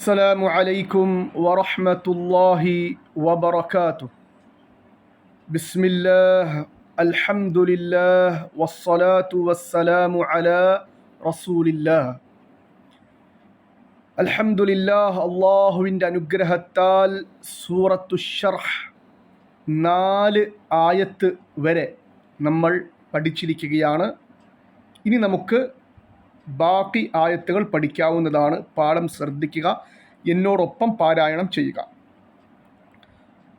السلام عليكم ورحمة الله وبركاته بسم الله الحمد لله والصلاة والسلام على رسول الله അൽഹംദുലില്ലാഹ് അള്ളാഹുവിൻ്റെ അനുഗ്രഹത്താൽ സൂറത്തു ഷർഹ് നാല് ആയത്ത് വരെ നമ്മൾ പഠിച്ചിരിക്കുകയാണ് ഇനി നമുക്ക് ബാക്കി ആയത്തുകൾ പഠിക്കാവുന്നതാണ് പാഠം ശ്രദ്ധിക്കുക എന്നോടൊപ്പം പാരായണം ചെയ്യുക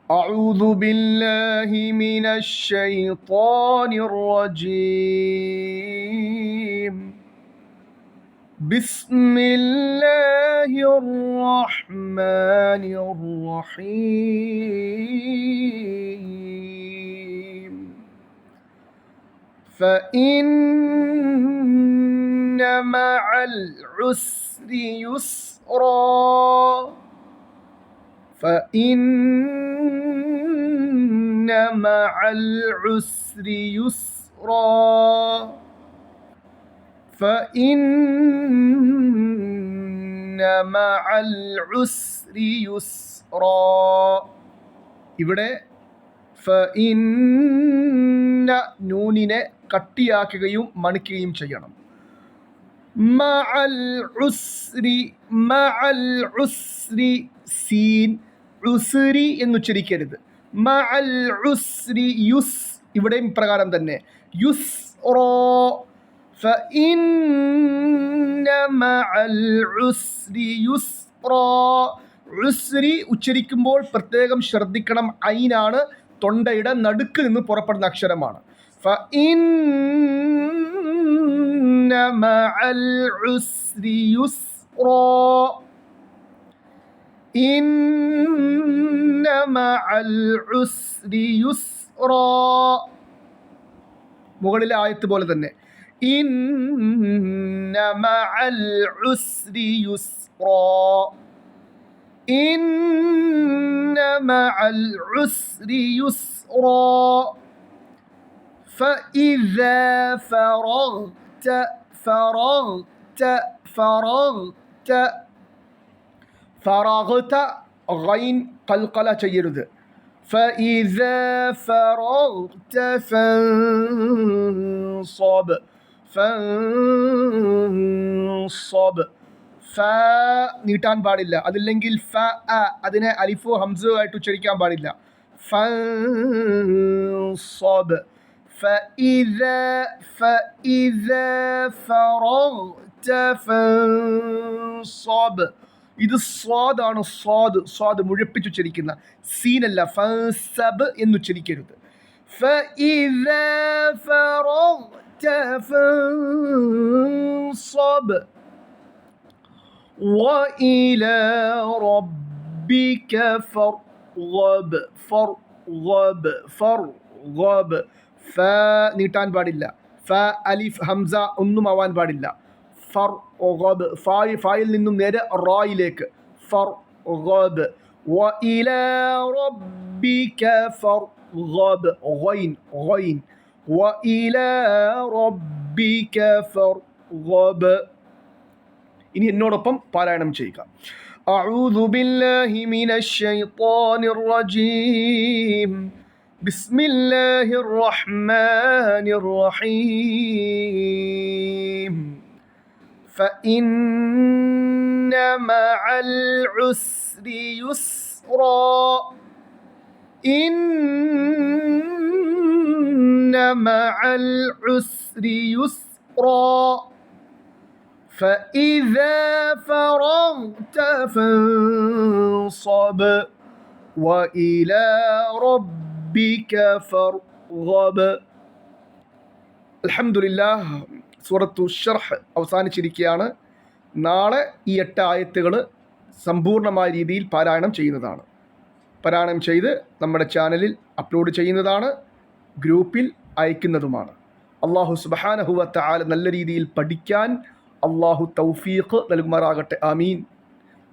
أعوذ بالله من الشيطان الرجيم بسم الله الرحمن الرحيم فإن مع العسر يسرا فإن مع العسر يسرا فإن مع العسر يسرا ഇവിടെ ഫഇന്ന നൂനിനെ കട്ടിയാക്കുകയും മണിക്കുകയും ചെയ്യണം സീൻ ഉസ്രി എന്നുച്ചരിക്കരുത് ഉസ്രി യുസ് ഇവിടെയും പ്രകാരം തന്നെ. Use raw. ഉസ്രി ഉച്ചരിക്കുമ്പോൾ പ്രത്യേകം ശ്രദ്ധിക്കണം. ഐനാണ് തൊണ്ടയുടെ നടുക്ക് നിന്ന് പുറപ്പെടുന്ന അക്ഷരമാണ്. فإن مع العسر يسرا إن مع العسر يسرا മുകളിലെ ആയത്ത് പോലെ തന്നെ إن مع العسر يسرا إن مع العسر يسرا فإذا فرغت فرغت فرغت فرغت غين قلقلة ചെയ്യരുത് فإذا فرغت فانصب فانصب ഫ നീട്ടാൻ പാടില്ല അതില്ലെങ്കിൽ ഫ അ അതിനെ അലിഫോ ഹംസോ ആയിട്ട് ഉച്ചരിക്കാൻ പാടില്ല ഫൻസബ് فإذا فإذا فرغت فانصب ഇത് സ്വാദാണ് സ്വാദ് സ്വാദ് മുഴപ്പിച്ചുച്ചരിക്കുന്ന സീനല്ല ഫൻസബ് എന്നുച്ചരിക്കരുത് فإذا فرغت فانصب وإلى ربك فارغب فارغب فارغب ഫ നീട്ടാൻ പാടില്ല ഫ അലിഫ് ഹംസ ഒന്നും ആവാൻ പാടില്ല ഫർ ഗബ് ഫായ് ഫായിൽ നിന്നും നേരെ റായിലേക്ക് ഫർ ഗബ് وإلى ربك فارغب غين غين وإلى ربك فارغب ഇനി എന്നോടൊപ്പം പാരായണം ചെയ്യുക أعوذ بالله من الشيطان الرجيم بسم الله الرحمن الرحيم فإن مع العسر يسرا إن مع العسر يسرا فإذا فرغت فانصب وإلى ربك فارغب അലഹമുല്ല സൂറത്തു ഷർഹ് അവസാനിച്ചിരിക്കുകയാണ് നാളെ ഈ എട്ട് ആയത്തുകൾ സമ്പൂർണ്ണമായ രീതിയിൽ പാരായണം ചെയ്യുന്നതാണ് പാരായണം ചെയ്ത് നമ്മുടെ ചാനലിൽ അപ്ലോഡ് ചെയ്യുന്നതാണ് ഗ്രൂപ്പിൽ അയക്കുന്നതുമാണ് അള്ളാഹു സുബാനഹുവത്ത ആല നല്ല രീതിയിൽ പഠിക്കാൻ അള്ളാഹു തൗഫീഖ് നൽകുമാറാകട്ടെ ആമീൻ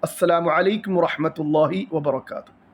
അസ്സലാമു അലൈക്കും വറഹമത്തല്ലാഹി വബർക്കാത്തു